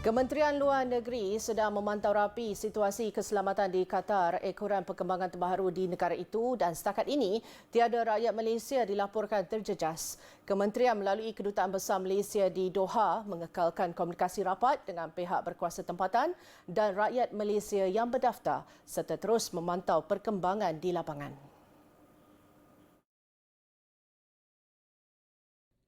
Kementerian Luar Negeri sedang memantau rapi situasi keselamatan di Qatar ekoran perkembangan terbaru di negara itu dan setakat ini tiada rakyat Malaysia dilaporkan terjejas. Kementerian melalui Kedutaan Besar Malaysia di Doha mengekalkan komunikasi rapat dengan pihak berkuasa tempatan dan rakyat Malaysia yang berdaftar serta terus memantau perkembangan di lapangan.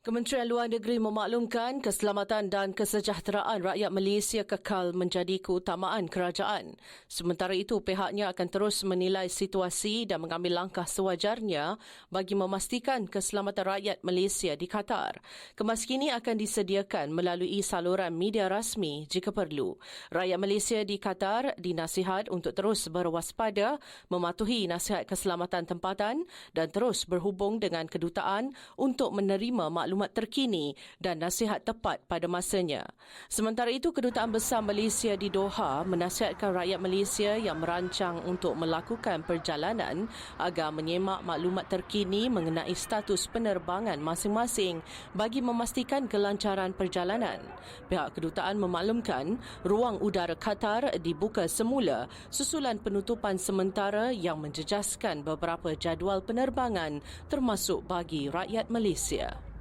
Kementerian Luar Negeri memaklumkan keselamatan dan kesejahteraan rakyat Malaysia kekal menjadi keutamaan kerajaan. Sementara itu, pihaknya akan terus menilai situasi dan mengambil langkah sewajarnya bagi memastikan keselamatan rakyat Malaysia di Qatar. Kemas kini akan disediakan melalui saluran media rasmi jika perlu. Rakyat Malaysia di Qatar dinasihat untuk terus berwaspada, mematuhi nasihat keselamatan tempatan dan terus berhubung dengan kedutaan untuk menerima maklumat maklumat terkini dan nasihat tepat pada masanya. Sementara itu, Kedutaan Besar Malaysia di Doha menasihatkan rakyat Malaysia yang merancang untuk melakukan perjalanan agar menyemak maklumat terkini mengenai status penerbangan masing-masing bagi memastikan kelancaran perjalanan. Pihak kedutaan memaklumkan ruang udara Qatar dibuka semula susulan penutupan sementara yang menjejaskan beberapa jadual penerbangan termasuk bagi rakyat Malaysia.